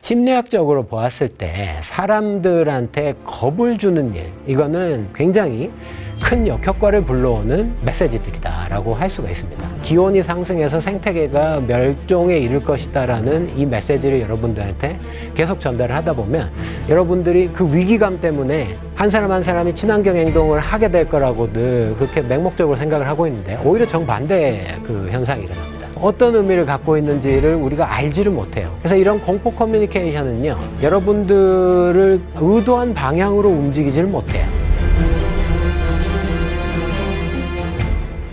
심리학적으로 보았을 때 사람들한테 겁을 주는 일, 이거는 굉장히 큰 역효과를 불러오는 메시지들이다라고 할 수가 있습니다. 기온이 상승해서 생태계가 멸종에 이를 것이다라는 이 메시지를 여러분들한테 계속 전달을 하다 보면 여러분들이 그 위기감 때문에 한 사람 한 사람이 친환경 행동을 하게 될 거라고 늘 그렇게 맹목적으로 생각을 하고 있는데 오히려 정반대의 그 현상이 일어납니다. 어떤 의미를 갖고 있는지를 우리가 알지를 못해요. 그래서 이런 공포 커뮤니케이션은요, 여러분들을 의도한 방향으로 움직이지를 못해요.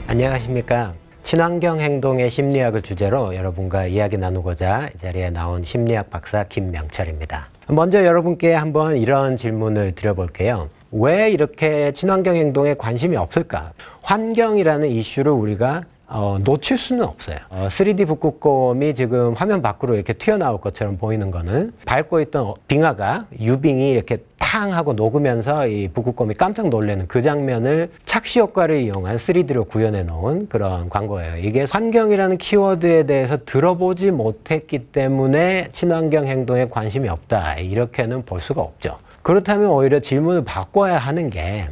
안녕하십니까. 친환경 행동의 심리학을 주제로 여러분과 이야기 나누고자 이 자리에 나온 심리학 박사 김명철입니다. 먼저 여러분께 한번 이런 질문을 드려볼게요. 왜 이렇게 친환경 행동에 관심이 없을까? 환경이라는 이슈를 우리가 어, 놓칠 수는 없어요. 어, 3D 북극곰이 지금 화면 밖으로 이렇게 튀어나올 것처럼 보이는 거는 밟고 있던 빙하가 유빙이 이렇게 탕 하고 녹으면서 이 북극곰이 깜짝 놀라는 그 장면을 착시 효과를 이용한 3D로 구현해 놓은 그런 광고예요. 이게 환경이라는 키워드에 대해서 들어보지 못했기 때문에 친환경 행동에 관심이 없다. 이렇게는 볼 수가 없죠. 그렇다면 오히려 질문을 바꿔야 하는 게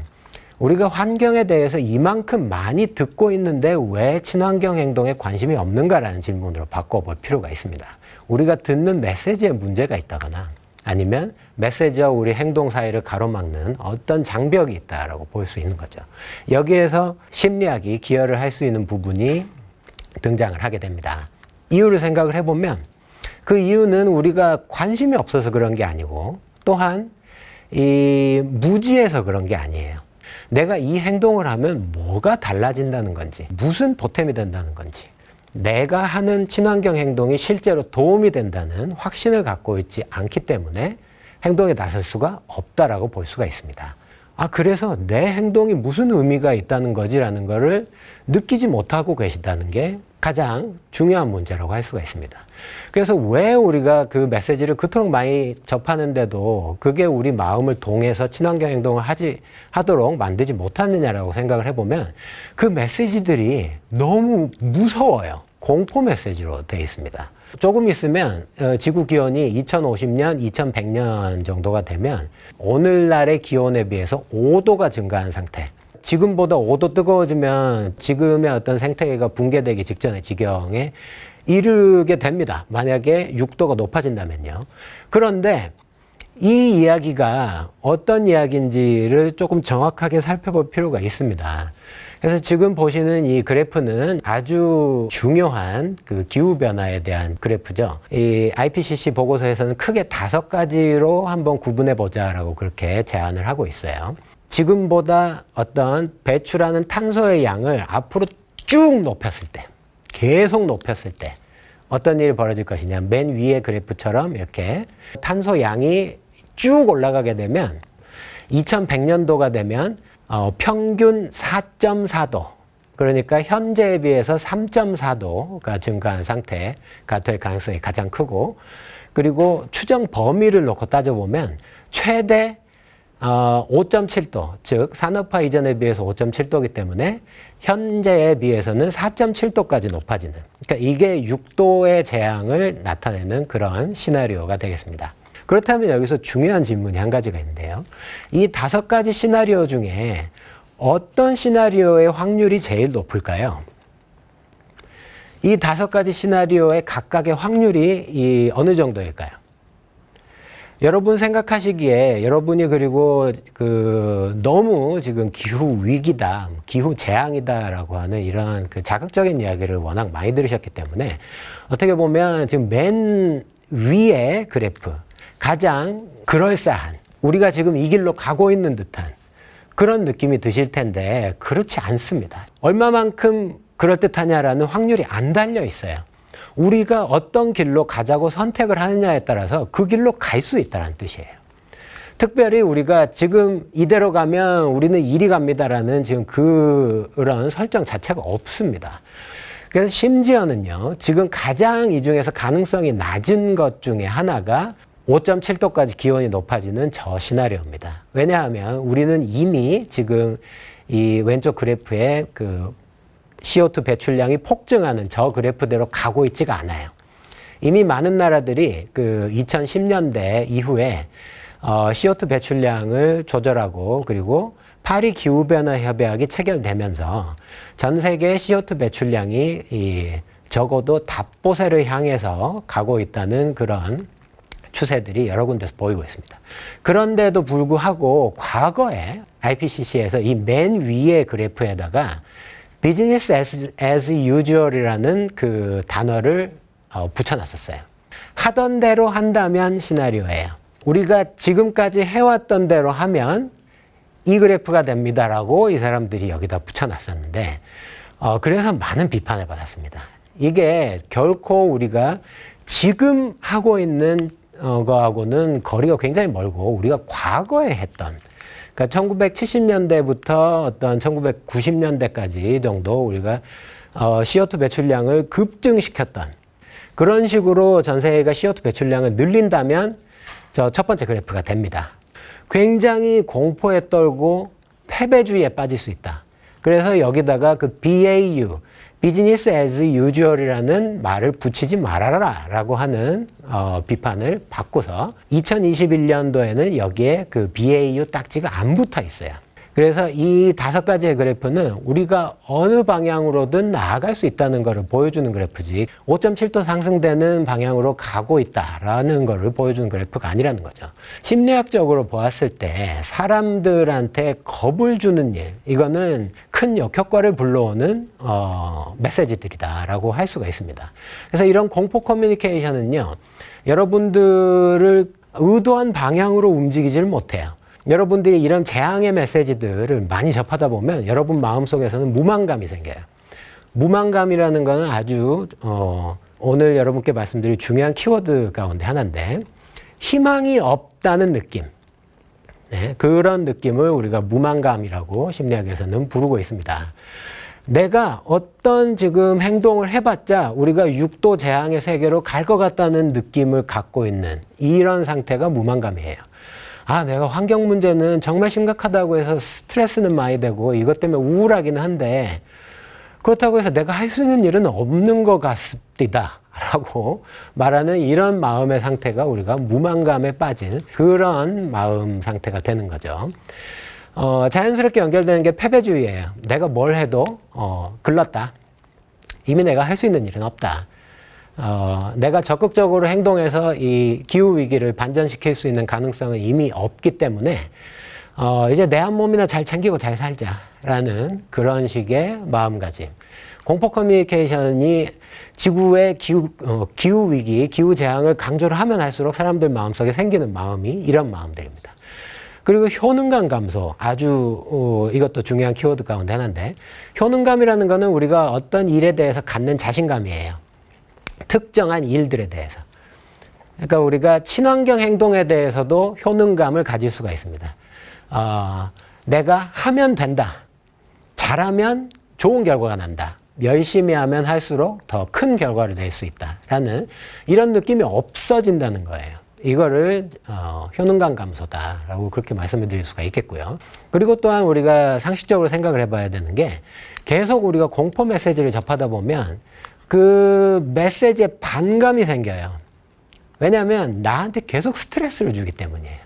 우리가 환경에 대해서 이만큼 많이 듣고 있는데 왜 친환경 행동에 관심이 없는가라는 질문으로 바꿔볼 필요가 있습니다. 우리가 듣는 메시지에 문제가 있다거나 아니면 메시지와 우리 행동 사이를 가로막는 어떤 장벽이 있다라고 볼 수 있는 거죠. 여기에서 심리학이 기여를 할 수 있는 부분이 등장을 하게 됩니다. 이유를 생각을 해보면 그 이유는 우리가 관심이 없어서 그런 게 아니고 또한 이 무지해서 그런 게 아니에요. 내가 이 행동을 하면 뭐가 달라진다는 건지, 무슨 보탬이 된다는 건지, 내가 하는 친환경 행동이 실제로 도움이 된다는 확신을 갖고 있지 않기 때문에 행동에 나설 수가 없다라고 볼 수가 있습니다. 아, 그래서 내 행동이 무슨 의미가 있다는 거지라는 거를 느끼지 못하고 계시다는 게 가장 중요한 문제라고 할 수가 있습니다. 그래서 왜 우리가 그 메시지를 그토록 많이 접하는데도 그게 우리 마음을 동해서 친환경 행동을 하지, 하도록 만들지 못하느냐라고 생각을 해보면 그 메시지들이 너무 무서워요. 공포 메시지로 되어 있습니다. 조금 있으면 어, 지구 기온이 2050년, 2100년 정도가 되면 오늘날의 기온에 비해서 5도가 증가한 상태. 지금보다 5도 뜨거워지면 지금의 어떤 생태계가 붕괴되기 직전의 지경에 이르게 됩니다. 만약에 6도가 높아진다면요. 그런데 이 이야기가 어떤 이야기인지를 조금 정확하게 살펴볼 필요가 있습니다. 그래서 지금 보시는 이 그래프는 아주 중요한 그 기후변화에 대한 그래프죠. 이 IPCC 보고서에서는 크게 다섯 가지로 한번 구분해 보자라고 그렇게 제안을 하고 있어요. 지금보다 어떤 배출하는 탄소의 양을 앞으로 쭉 높였을 때, 계속 높였을 때, 어떤 일이 벌어질 것이냐. 맨 위에 그래프처럼 이렇게 탄소 양이 쭉 올라가게 되면 2100년도가 되면 어, 평균 4.4도. 그러니까 현재에 비해서 3.4도가 증가한 상태가 될 가능성이 가장 크고 그리고 추정 범위를 놓고 따져보면 최대 어, 5.7도, 즉 산업화 이전에 비해서 5.7도이기 때문에 현재에 비해서는 4.7도까지 높아지는. 그러니까 이게 6도의 재앙을 나타내는 그런 시나리오가 되겠습니다. 그렇다면 여기서 중요한 질문이 한 가지가 있는데요. 이 다섯 가지 시나리오 중에 어떤 시나리오의 확률이 제일 높을까요? 이 다섯 가지 시나리오의 각각의 확률이 이 어느 정도일까요? 여러분 생각하시기에 여러분이 그리고 그 너무 지금 기후 위기다, 기후 재앙이다라고 하는 이런 그 자극적인 이야기를 워낙 많이 들으셨기 때문에 어떻게 보면 지금 맨 위에 그래프 가장 그럴싸한 우리가 지금 이 길로 가고 있는 듯한 그런 느낌이 드실 텐데 그렇지 않습니다. 얼마만큼 그럴듯하냐라는 확률이 안 달려 있어요. 우리가 어떤 길로 가자고 선택을 하느냐에 따라서 그 길로 갈 수 있다는 뜻이에요. 특별히 우리가 지금 이대로 가면 우리는 이리 갑니다라는 지금 그런 설정 자체가 없습니다. 그래서 심지어는요, 지금 가장 이 중에서 가능성이 낮은 것 중에 하나가 5.7도까지 기온이 높아지는 저 시나리오입니다. 왜냐하면 우리는 이미 지금 이 왼쪽 그래프에 그 CO2 배출량이 폭증하는 저 그래프대로 가고 있지가 않아요. 이미 많은 나라들이 그 2010년대 이후에 어, CO2 배출량을 조절하고 그리고 파리 기후변화 협약이 체결되면서 전 세계 CO2 배출량이 이 적어도 답보세를 향해서 가고 있다는 그런 추세들이 여러 군데서 보이고 있습니다. 그런데도 불구하고 과거에 IPCC에서 이 맨 위의 그래프에다가 비즈니스 as, as usual이라는 그 단어를 어, 붙여놨었어요. 하던 대로 한다면 시나리오예요. 우리가 지금까지 해왔던 대로 하면 이 그래프가 됩니다라고 이 사람들이 여기다 붙여놨었는데, 어, 그래서 많은 비판을 받았습니다. 이게 결코 우리가 지금 하고 있는 어, 거하고는 거리가 굉장히 멀고 우리가 과거에 했던 그러니까 1970년대부터 어떤 1990년대까지 정도 우리가 어, CO2 배출량을 급증시켰던 그런 식으로 전 세계가 CO2 배출량을 늘린다면 저 첫 번째 그래프가 됩니다. 굉장히 공포에 떨고 패배주의에 빠질 수 있다. 그래서 여기다가 그 BAU, Business as Usual이라는 말을 붙이지 말아라 라고 하는 어, 비판을 받고서 2021년도에는 여기에 그 BAU 딱지가 안 붙어 있어요. 그래서 이 다섯 가지의 그래프는 우리가 어느 방향으로든 나아갈 수 있다는 것을 보여주는 그래프지 5.7도 상승되는 방향으로 가고 있다라는 것을 보여주는 그래프가 아니라는 거죠. 심리학적으로 보았을 때 사람들한테 겁을 주는 일 이거는 큰 역효과를 불러오는 어, 메시지들이다라고 할 수가 있습니다. 그래서 이런 공포 커뮤니케이션은요 여러분들을 의도한 방향으로 움직이질 못해요. 여러분들이 이런 재앙의 메시지들을 많이 접하다 보면 여러분 마음속에서는 무망감이 생겨요. 무망감이라는 것은 아주 어, 오늘 여러분께 말씀드릴 중요한 키워드 가운데 하나인데 희망이 없다는 느낌. 네, 그런 느낌을 우리가 무망감이라고 심리학에서는 부르고 있습니다. 내가 어떤 지금 행동을 해봤자 우리가 육도 재앙의 세계로 갈 것 같다는 느낌을 갖고 있는 이런 상태가 무망감이에요. 아, 내가 환경 문제는 정말 심각하다고 해서 스트레스는 많이 되고 이것 때문에 우울하기는 한데 그렇다고 해서 내가 할 수 있는 일은 없는 것 같습니다. 라고 말하는 이런 마음의 상태가 우리가 무망감에 빠진 그런 마음 상태가 되는 거죠. 어, 자연스럽게 연결되는 게 패배주의예요. 내가 뭘 해도 어, 글렀다. 이미 내가 할 수 있는 일은 없다. 어, 내가 적극적으로 행동해서 이 기후 위기를 반전시킬 수 있는 가능성은 이미 없기 때문에 어, 이제 내 한 몸이나 잘 챙기고 잘 살자라는 그런 식의 마음가짐. 공포 커뮤니케이션이 지구의 기후, 어, 기후 위기, 기후 재앙을 강조를 하면 할수록 사람들 마음속에 생기는 마음이 이런 마음들입니다. 그리고 효능감 감소 아주 어, 이것도 중요한 키워드 가운데 하나인데 효능감이라는 거는 우리가 어떤 일에 대해서 갖는 자신감이에요. 특정한 일들에 대해서. 그러니까 우리가 친환경 행동에 대해서도 효능감을 가질 수가 있습니다. 어, 내가 하면 된다. 잘하면 좋은 결과가 난다. 열심히 하면 할수록 더 큰 결과를 낼 수 있다라는 이런 느낌이 없어진다는 거예요. 이거를 어, 효능감 감소다라고 그렇게 말씀을 드릴 수가 있겠고요. 그리고 또한 우리가 상식적으로 생각을 해봐야 되는 게 계속 우리가 공포 메시지를 접하다 보면 그 메시지에 반감이 생겨요. 왜냐하면 나한테 계속 스트레스를 주기 때문이에요.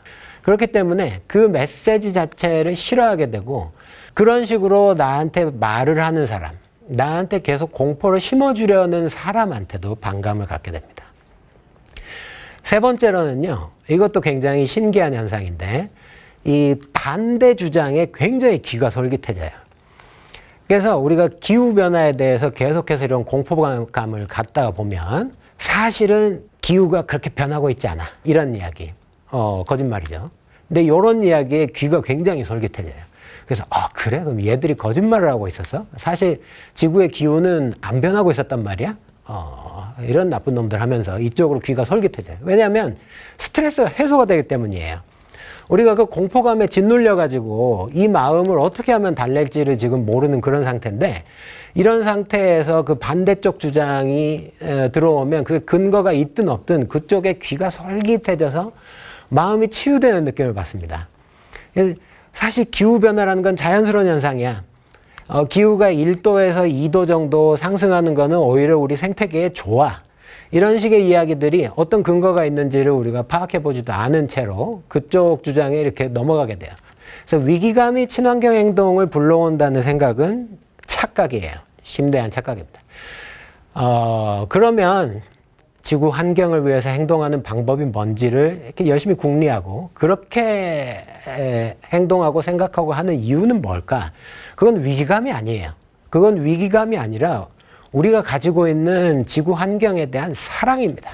그렇기 때문에 그 메시지 자체를 싫어하게 되고 그런 식으로 나한테 말을 하는 사람, 나한테 계속 공포를 심어주려는 사람한테도 반감을 갖게 됩니다. 세 번째로는요, 이것도 굉장히 신기한 현상인데, 이 반대 주장에 굉장히 귀가 솔깃해져요. 그래서 우리가 기후변화에 대해서 계속해서 이런 공포감을 갖다가 보면, 사실은 기후가 그렇게 변하고 있지 않아. 이런 이야기. 어, 거짓말이죠. 근데 이런 이야기에 귀가 굉장히 솔깃해져요. 그래서 아 그래 그럼 얘들이 거짓말을 하고 있었어? 사실 지구의 기후는 안 변하고 있었단 말이야. 어, 이런 나쁜 놈들 하면서 이쪽으로 귀가 솔깃해져요. 왜냐하면 스트레스가 해소가 되기 때문이에요. 우리가 그 공포감에 짓눌려 가지고 이 마음을 어떻게 하면 달랠지를 지금 모르는 그런 상태인데 이런 상태에서 그 반대쪽 주장이 들어오면 그 근거가 있든 없든 그쪽에 귀가 솔깃해져서 마음이 치유되는 느낌을 받습니다. 사실 기후 변화라는 건 자연스러운 현상이야. 어, 기후가 1도에서 2도 정도 상승하는 거는 오히려 우리 생태계에 좋아. 이런 식의 이야기들이 어떤 근거가 있는지를 우리가 파악해 보지도 않은 채로 그쪽 주장에 이렇게 넘어가게 돼요. 그래서 위기감이 친환경 행동을 불러온다는 생각은 착각이에요. 심대한 착각입니다. 어, 그러면 지구 환경을 위해서 행동하는 방법이 뭔지를 이렇게 열심히 궁리하고 그렇게 에, 행동하고 생각하고 하는 이유는 뭘까? 그건 위기감이 아니에요. 그건 위기감이 아니라 우리가 가지고 있는 지구 환경에 대한 사랑입니다.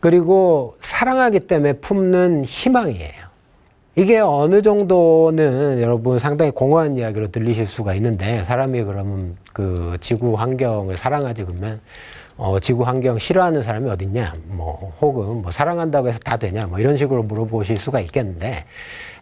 그리고 사랑하기 때문에 품는 희망이에요. 이게 어느 정도는 여러분 상당히 공허한 이야기로 들리실 수가 있는데 사람이 그러면 그 지구 환경을 사랑하지 그러면 어, 지구 환경 싫어하는 사람이 어딨냐 뭐 혹은 뭐 사랑한다고 해서 다 되냐 뭐 이런 식으로 물어보실 수가 있겠는데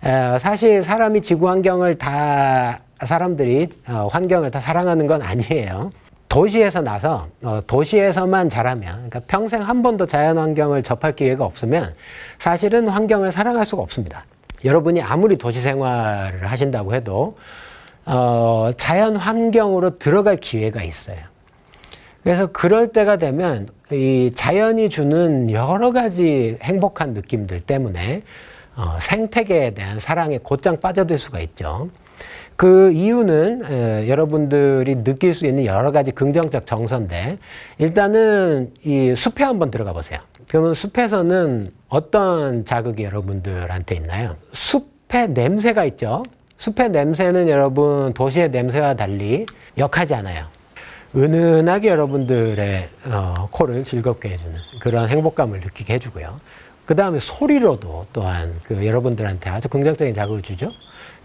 에, 사실 사람이 지구 환경을 다 사람들이 어, 환경을 다 사랑하는 건 아니에요. 도시에서 나서 어, 도시에서만 자라면 그러니까 평생 한 번도 자연 환경을 접할 기회가 없으면 사실은 환경을 사랑할 수가 없습니다. 여러분이 아무리 도시 생활을 하신다고 해도 어, 자연 환경으로 들어갈 기회가 있어요. 그래서 그럴 때가 되면 이 자연이 주는 여러 가지 행복한 느낌들 때문에 어, 생태계에 대한 사랑에 곧장 빠져들 수가 있죠. 그 이유는 에, 여러분들이 느낄 수 있는 여러 가지 긍정적 정서인데 일단은 이 숲에 한번 들어가 보세요. 그러면 숲에서는 어떤 자극이 여러분들한테 있나요? 숲의 냄새가 있죠. 숲의 냄새는 여러분 도시의 냄새와 달리 역하지 않아요. 은은하게 여러분들의 어, 코를 즐겁게 해주는 그런 행복감을 느끼게 해주고요. 그 다음에 소리로도 또한 그 여러분들한테 아주 긍정적인 자극을 주죠.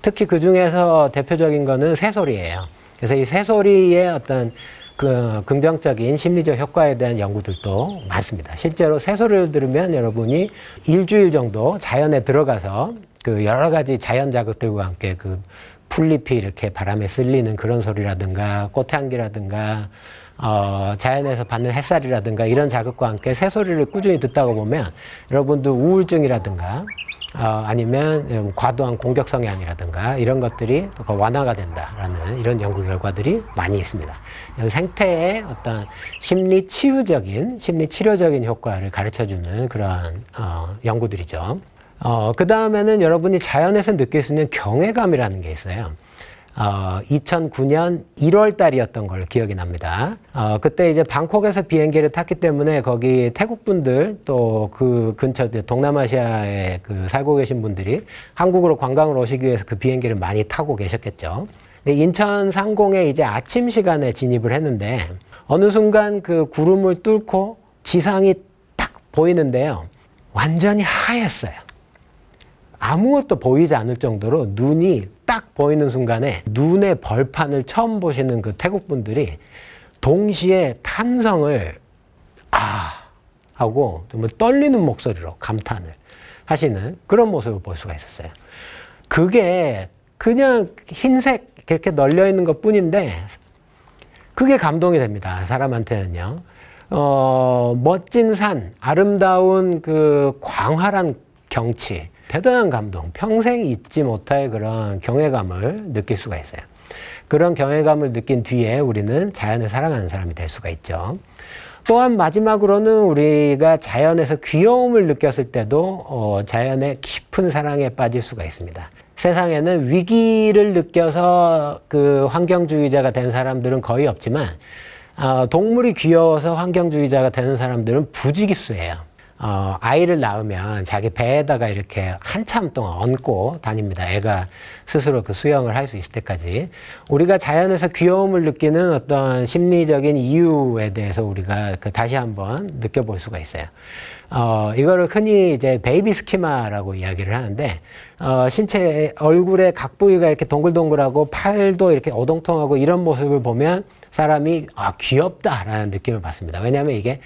특히 그 중에서 대표적인 거는 새소리예요. 그래서 이 새소리의 어떤 그 긍정적인 심리적 효과에 대한 연구들도 많습니다. 실제로 새소리를 들으면 여러분이 일주일 정도 자연에 들어가서 그 여러 가지 자연 자극들과 함께 그 풀잎이 이렇게 바람에 쓸리는 그런 소리라든가 꽃 향기라든가 어, 자연에서 받는 햇살이라든가 이런 자극과 함께 새소리를 꾸준히 듣다가 보면 여러분도 우울증이라든가 어, 아니면 좀 과도한 공격 성향이라든가 이런 것들이 더 완화가 된다라는 이런 연구 결과들이 많이 있습니다. 생태의 어떤 심리 치유적인, 심리 치료적인 효과를 가르쳐 주는 그런 어, 연구들이죠. 어, 그 다음에는 여러분이 자연에서 느낄 수 있는 경외감이라는 게 있어요. 어, 2009년 1월 달이었던 걸로 기억이 납니다. 어, 그때 이제 방콕에서 비행기를 탔기 때문에 거기 태국 분들 또 그 근처 동남아시아에 그 살고 계신 분들이 한국으로 관광을 오시기 위해서 그 비행기를 많이 타고 계셨겠죠. 인천 상공에 이제 아침 시간에 진입을 했는데 어느 순간 그 구름을 뚫고 지상이 딱 보이는데요. 완전히 하였어요. 아무것도 보이지 않을 정도로 눈이 딱 보이는 순간에 눈의 벌판을 처음 보시는 그 태국 분들이 동시에 탄성을 아 하고 정말 떨리는 목소리로 감탄을 하시는 그런 모습을 볼 수가 있었어요. 그게 그냥 흰색 이렇게 널려 있는 것 뿐인데 그게 감동이 됩니다. 사람한테는요. 어, 멋진 산, 아름다운 그 광활한 경치, 대단한 감동, 평생 잊지 못할 그런 경외감을 느낄 수가 있어요. 그런 경외감을 느낀 뒤에 우리는 자연을 사랑하는 사람이 될 수가 있죠. 또한 마지막으로는 우리가 자연에서 귀여움을 느꼈을 때도 어, 자연의 깊은 사랑에 빠질 수가 있습니다. 세상에는 위기를 느껴서 그 환경주의자가 된 사람들은 거의 없지만 어, 동물이 귀여워서 환경주의자가 되는 사람들은 부지기수예요. 어, 아이를 낳으면 자기 배에다가 이렇게 한참 동안 얹고 다닙니다. 애가 스스로 그 수영을 할 수 있을 때까지. 우리가 자연에서 귀여움을 느끼는 어떤 심리적인 이유에 대해서 우리가 그 다시 한번 느껴볼 수가 있어요. 어, 이거를 흔히 이제 베이비 스키마라고 이야기를 하는데, 어, 신체, 얼굴에 각 부위가 이렇게 동글동글하고 팔도 이렇게 오동통하고 이런 모습을 보면 사람이, 아, 귀엽다라는 느낌을 받습니다. 왜냐하면 이게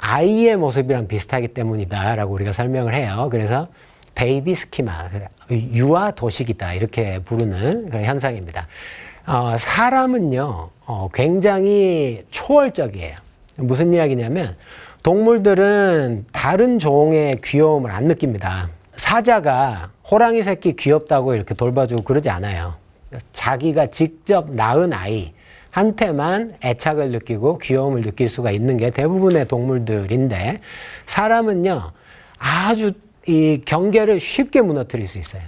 아이의 모습이랑 비슷하기 때문이다라고 우리가 설명을 해요. 그래서 베이비 스키마, 유아 도식이다 이렇게 부르는 그런 현상입니다. 어, 사람은요 어, 굉장히 초월적이에요. 무슨 이야기냐면 동물들은 다른 종의 귀여움을 안 느낍니다. 사자가 호랑이 새끼 귀엽다고 이렇게 돌봐주고 그러지 않아요. 자기가 직접 낳은 아이, 한테만 애착을 느끼고 귀여움을 느낄 수가 있는 게 대부분의 동물들인데 사람은요 아주 이 경계를 쉽게 무너뜨릴 수 있어요.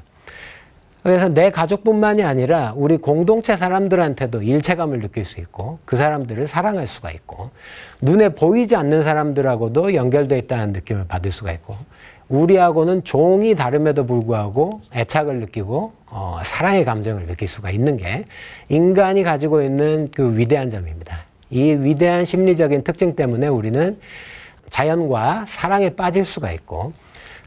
그래서 내 가족뿐만이 아니라 우리 공동체 사람들한테도 일체감을 느낄 수 있고 그 사람들을 사랑할 수가 있고 눈에 보이지 않는 사람들하고도 연결되어 있다는 느낌을 받을 수가 있고 우리하고는 종이 다름에도 불구하고 애착을 느끼고 어, 사랑의 감정을 느낄 수가 있는 게 인간이 가지고 있는 그 위대한 점입니다. 이 위대한 심리적인 특징 때문에 우리는 자연과 사랑에 빠질 수가 있고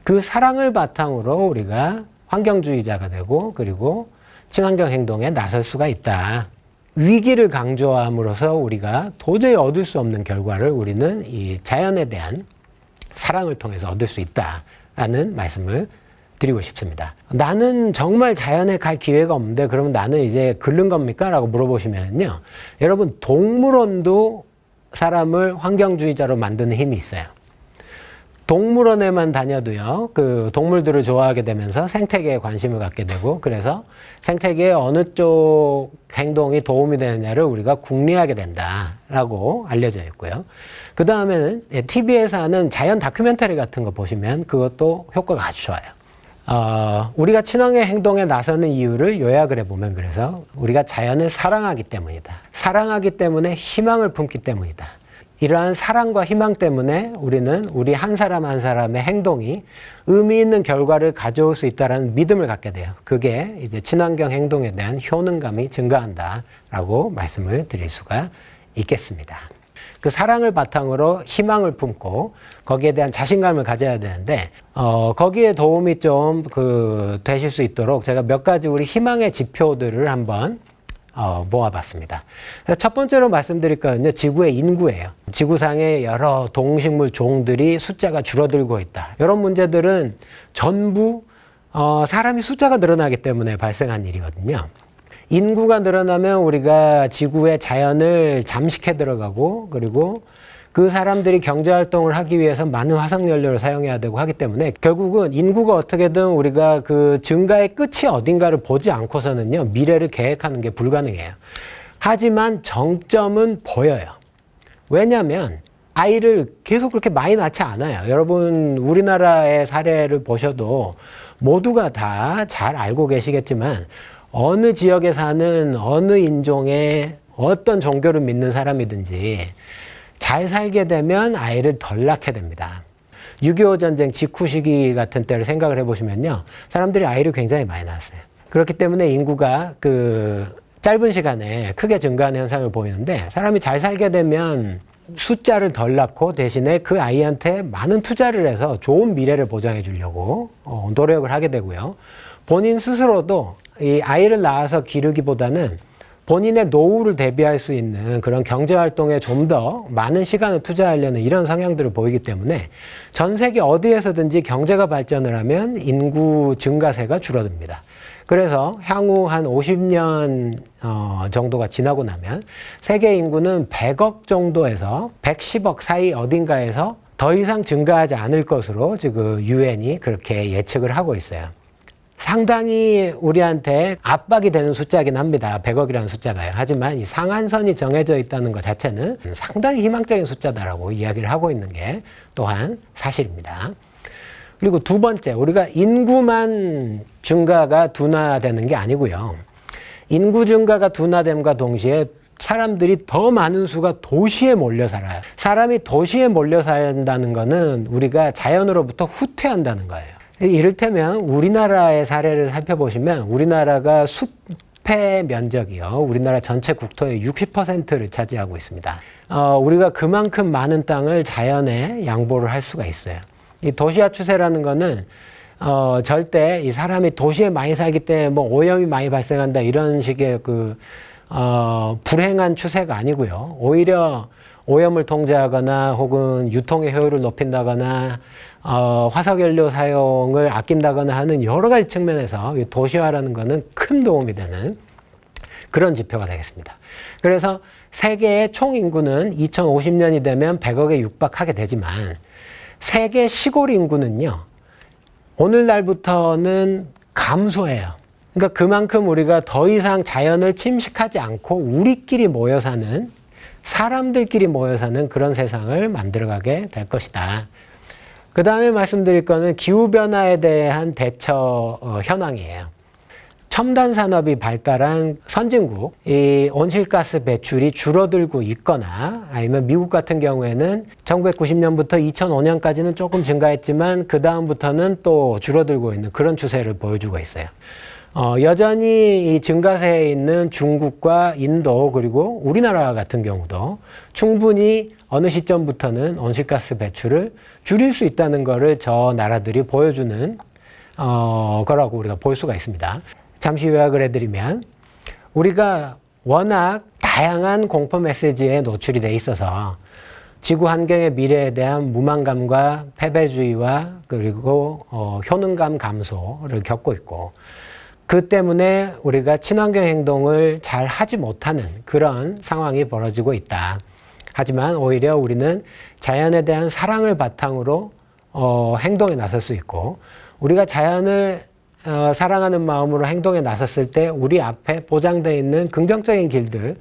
그 사랑을 바탕으로 우리가 환경주의자가 되고 그리고 친환경 행동에 나설 수가 있다. 위기를 강조함으로써 우리가 도저히 얻을 수 없는 결과를 우리는 이 자연에 대한 사랑을 통해서 얻을 수 있다라는 말씀을 드리고 싶습니다. 나는 정말 자연에 갈 기회가 없는데 그러면 나는 이제 긁는 겁니까? 라고 물어보시면요. 여러분 동물원도 사람을 환경주의자로 만드는 힘이 있어요. 동물원에만 다녀도요, 그 동물들을 좋아하게 되면서 생태계에 관심을 갖게 되고, 그래서 생태계에 어느 쪽 행동이 도움이 되느냐를 우리가 궁리하게 된다라고 알려져 있고요. 그 다음에는 TV에서 하는 자연 다큐멘터리 같은 거 보시면 그것도 효과가 아주 좋아요. 어, 우리가 친환경 행동에 나서는 이유를 요약을 해보면 그래서 우리가 자연을 사랑하기 때문이다. 사랑하기 때문에 희망을 품기 때문이다. 이러한 사랑과 희망 때문에 우리는 우리 한 사람 한 사람의 행동이 의미 있는 결과를 가져올 수 있다는 믿음을 갖게 돼요. 그게 이제 친환경 행동에 대한 효능감이 증가한다라고 말씀을 드릴 수가 있겠습니다. 그 사랑을 바탕으로 희망을 품고 거기에 대한 자신감을 가져야 되는데 어 거기에 도움이 좀 그 되실 수 있도록 제가 몇 가지 우리 희망의 지표들을 한번 어, 모아봤습니다. 첫 번째로 말씀드릴 거는요, 지구의 인구예요. 지구상의 여러 동식물 종들이 숫자가 줄어들고 있다. 이런 문제들은 전부 어, 사람이 숫자가 늘어나기 때문에 발생한 일이거든요. 인구가 늘어나면 우리가 지구의 자연을 잠식해 들어가고 그리고 그 사람들이 경제 활동을 하기 위해서 많은 화석 연료를 사용해야 되고 하기 때문에 결국은 인구가 어떻게든 우리가 그 증가의 끝이 어딘가를 보지 않고서는요 미래를 계획하는 게 불가능해요. 하지만 정점은 보여요. 왜냐하면 아이를 계속 그렇게 많이 낳지 않아요. 여러분 우리나라의 사례를 보셔도 모두가 다 잘 알고 계시겠지만 어느 지역에 사는 어느 인종의 어떤 종교를 믿는 사람이든지 잘 살게 되면 아이를 덜 낳게 됩니다. 6.25 전쟁 직후 시기 같은 때를 생각을 해보시면요. 사람들이 아이를 굉장히 많이 낳았어요. 그렇기 때문에 인구가 그 짧은 시간에 크게 증가하는 현상을 보이는데 사람이 잘 살게 되면 숫자를 덜 낳고 대신에 그 아이한테 많은 투자를 해서 좋은 미래를 보장해 주려고 어, 노력을 하게 되고요. 본인 스스로도 이 아이를 낳아서 기르기보다는 본인의 노후를 대비할 수 있는 그런 경제 활동에 좀 더 많은 시간을 투자하려는 이런 성향들을 보이기 때문에 전 세계 어디에서든지 경제가 발전을 하면 인구 증가세가 줄어듭니다. 그래서 향후 한 50년 어, 정도가 지나고 나면 세계 인구는 100억 정도에서 110억 사이 어딘가에서 더 이상 증가하지 않을 것으로 지금 유엔이 그렇게 예측을 하고 있어요. 상당히 우리한테 압박이 되는 숫자긴 합니다. 100억이라는 숫자가요. 하지만 이 상한선이 정해져 있다는 것 자체는 상당히 희망적인 숫자다라고 이야기를 하고 있는 게 또한 사실입니다. 그리고 두 번째, 우리가 인구만 증가가 둔화되는 게 아니고요. 인구 증가가 둔화됨과 동시에 사람들이 더 많은 수가 도시에 몰려 살아요. 사람이 도시에 몰려 산다는 거는 우리가 자연으로부터 후퇴한다는 거예요. 이를테면 우리나라의 사례를 살펴보시면 우리나라가 숲의 면적이요. 우리나라 전체 국토의 60%를 차지하고 있습니다. 어, 우리가 그만큼 많은 땅을 자연에 양보를 할 수가 있어요. 이 도시화 추세라는 거는 어, 절대 이 사람이 도시에 많이 살기 때문에 뭐 오염이 많이 발생한다 이런 식의 그, 어, 불행한 추세가 아니고요. 오히려 오염을 통제하거나 혹은 유통의 효율을 높인다거나 어, 화석연료 사용을 아낀다거나 하는 여러 가지 측면에서 도시화라는 것은 큰 도움이 되는 그런 지표가 되겠습니다. 그래서 세계의 총 인구는 2050년이 되면 100억에 육박하게 되지만 세계 시골 인구는요. 오늘날부터는 감소해요. 그러니까 그만큼 우리가 더 이상 자연을 침식하지 않고 우리끼리 모여 사는 사람들끼리 모여 사는 그런 세상을 만들어가게 될 것이다. 그 다음에 말씀드릴 거는 기후변화에 대한 대처 어, 현황이에요. 첨단 산업이 발달한 선진국, 이 온실가스 배출이 줄어들고 있거나 아니면 미국 같은 경우에는 1990년부터 2005년까지는 조금 증가했지만 그 다음부터는 또 줄어들고 있는 그런 추세를 보여주고 있어요. 어, 여전히 이 증가세에 있는 중국과 인도 그리고 우리나라 같은 경우도 충분히 어느 시점부터는 온실가스 배출을 줄일 수 있다는 것을 저 나라들이 보여주는 어, 거라고 우리가 볼 수가 있습니다. 잠시 요약을 해드리면 우리가 워낙 다양한 공포 메시지에 노출이 돼 있어서 지구 환경의 미래에 대한 무망감과 패배주의와 그리고 어, 효능감 감소를 겪고 있고 그 때문에 우리가 친환경 행동을 잘 하지 못하는 그런 상황이 벌어지고 있다. 하지만 오히려 우리는 자연에 대한 사랑을 바탕으로 어, 행동에 나설 수 있고 우리가 자연을 어, 사랑하는 마음으로 행동에 나섰을 때 우리 앞에 보장되어 있는 긍정적인 길들,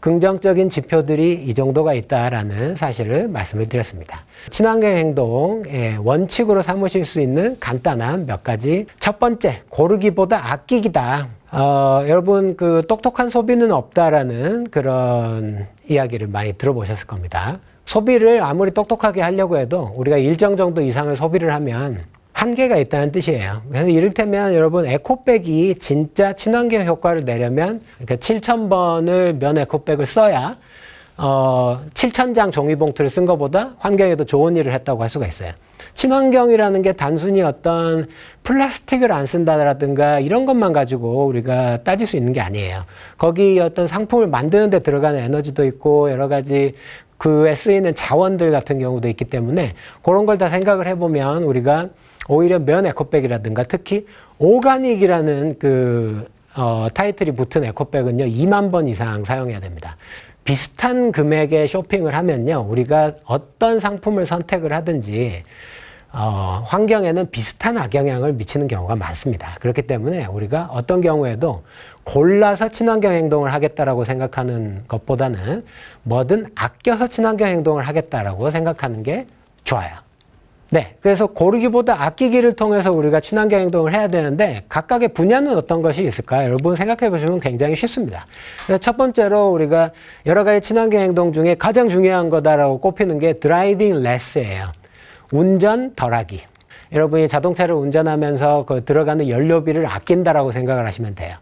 긍정적인 지표들이 이 정도가 있다라는 사실을 말씀을 드렸습니다. 친환경 행동의 원칙으로 삼으실 수 있는 간단한 몇 가지. 첫 번째, 고르기보다 아끼기다. 어, 여러분, 그 똑똑한 소비는 없다라는 그런 이야기를 많이 들어보셨을 겁니다. 소비를 아무리 똑똑하게 하려고 해도 우리가 일정 정도 이상을 소비를 하면 한계가 있다는 뜻이에요. 그래서 이를테면 여러분 에코백이 진짜 친환경 효과를 내려면 그러니까 7,000번을 면 에코백을 써야 어, 7,000장 종이봉투를 쓴 것보다 환경에도 좋은 일을 했다고 할 수가 있어요. 친환경이라는 게 단순히 어떤 플라스틱을 안 쓴다라든가 이런 것만 가지고 우리가 따질 수 있는 게 아니에요. 거기 어떤 상품을 만드는 데 들어가는 에너지도 있고 여러 가지 그에 쓰이는 자원들 같은 경우도 있기 때문에 그런 걸 다 생각을 해보면 우리가 오히려 면 에코백이라든가 특히 오가닉이라는 그 어, 타이틀이 붙은 에코백은요 2만 번 이상 사용해야 됩니다. 비슷한 금액의 쇼핑을 하면요 우리가 어떤 상품을 선택을 하든지 어, 환경에는 비슷한 악영향을 미치는 경우가 많습니다. 그렇기 때문에 우리가 어떤 경우에도 골라서 친환경 행동을 하겠다라고 생각하는 것보다는 뭐든 아껴서 친환경 행동을 하겠다라고 생각하는 게 좋아요. 네. 그래서 고르기보다 아끼기를 통해서 우리가 친환경 행동을 해야 되는데 각각의 분야는 어떤 것이 있을까? 여러분 생각해 보시면 굉장히 쉽습니다. 첫 번째로 우리가 여러 가지 친환경 행동 중에 가장 중요한 거다라고 꼽히는 게 드라이빙 레스예요. 운전 덜하기. 여러분이 자동차를 운전하면서 그 들어가는 연료비를 아낀다라고 생각을 하시면 돼요.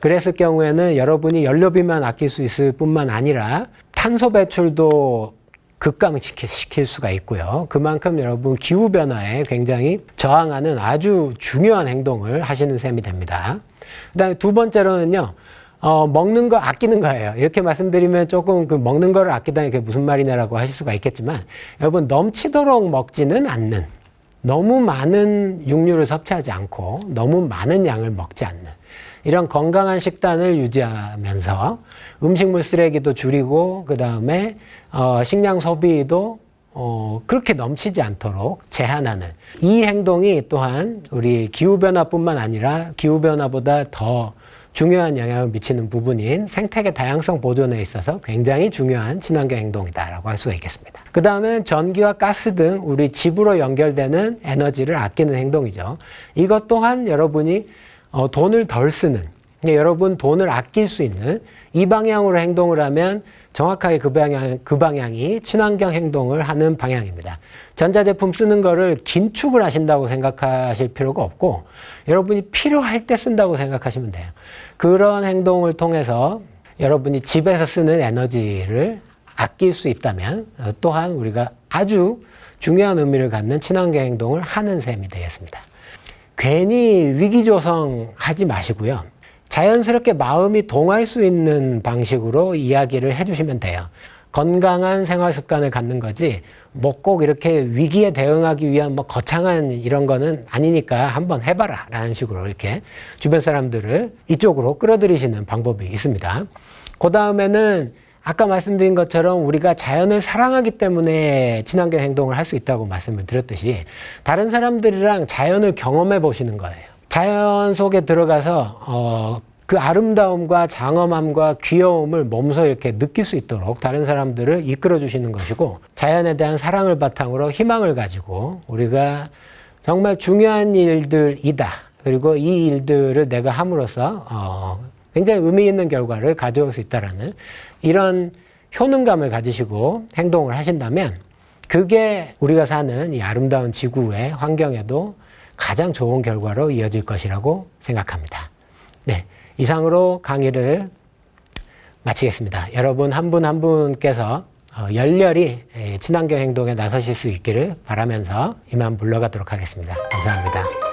그랬을 경우에는 여러분이 연료비만 아낄 수 있을 뿐만 아니라 탄소 배출도 급감시킬 수가 있고요. 그만큼 여러분 기후변화에 굉장히 저항하는 아주 중요한 행동을 하시는 셈이 됩니다. 그 다음에 두 번째로는요, 어, 먹는 거 아끼는 거예요. 이렇게 말씀드리면 조금 그 먹는 거를 아끼다니 그게 무슨 말이냐라고 하실 수가 있겠지만, 여러분 넘치도록 먹지는 않는, 너무 많은 육류를 섭취하지 않고, 너무 많은 양을 먹지 않는, 이런 건강한 식단을 유지하면서 음식물 쓰레기도 줄이고, 그 다음에 어, 식량 소비도 어, 그렇게 넘치지 않도록 제한하는 이 행동이 또한 우리 기후변화뿐만 아니라 기후변화보다 더 중요한 영향을 미치는 부분인 생태계 다양성 보존에 있어서 굉장히 중요한 친환경 행동이다라고 할 수가 있겠습니다. 그 다음은 전기와 가스 등 우리 집으로 연결되는 에너지를 아끼는 행동이죠. 이것 또한 여러분이 어, 돈을 덜 쓰는 여러분 돈을 아낄 수 있는 이 방향으로 행동을 하면 정확하게 그 방향, 그 방향이 친환경 행동을 하는 방향입니다. 전자제품 쓰는 거를 긴축을 하신다고 생각하실 필요가 없고, 여러분이 필요할 때 쓴다고 생각하시면 돼요. 그런 행동을 통해서 여러분이 집에서 쓰는 에너지를 아낄 수 있다면, 또한 우리가 아주 중요한 의미를 갖는 친환경 행동을 하는 셈이 되겠습니다. 괜히 위기 조성 하지 마시고요. 자연스럽게 마음이 동할 수 있는 방식으로 이야기를 해주시면 돼요. 건강한 생활 습관을 갖는 거지, 뭐 꼭 이렇게 위기에 대응하기 위한 뭐 거창한 이런 거는 아니니까 한번 해봐라. 라는 식으로 이렇게 주변 사람들을 이쪽으로 끌어들이시는 방법이 있습니다. 그 다음에는 아까 말씀드린 것처럼 우리가 자연을 사랑하기 때문에 친환경 행동을 할 수 있다고 말씀을 드렸듯이 다른 사람들이랑 자연을 경험해 보시는 거예요. 자연 속에 들어가서 어, 그 아름다움과 장엄함과 귀여움을 몸소 이렇게 느낄 수 있도록 다른 사람들을 이끌어 주시는 것이고 자연에 대한 사랑을 바탕으로 희망을 가지고 우리가 정말 중요한 일들이다. 그리고 이 일들을 내가 함으로써 어, 굉장히 의미 있는 결과를 가져올 수 있다라는 이런 효능감을 가지시고 행동을 하신다면 그게 우리가 사는 이 아름다운 지구의 환경에도 가장 좋은 결과로 이어질 것이라고 생각합니다. 네. 이상으로 강의를 마치겠습니다. 여러분 한 분 한 분께서 어, 열렬히 에, 친환경 행동에 나서실 수 있기를 바라면서 이만 물러가도록 하겠습니다. 감사합니다.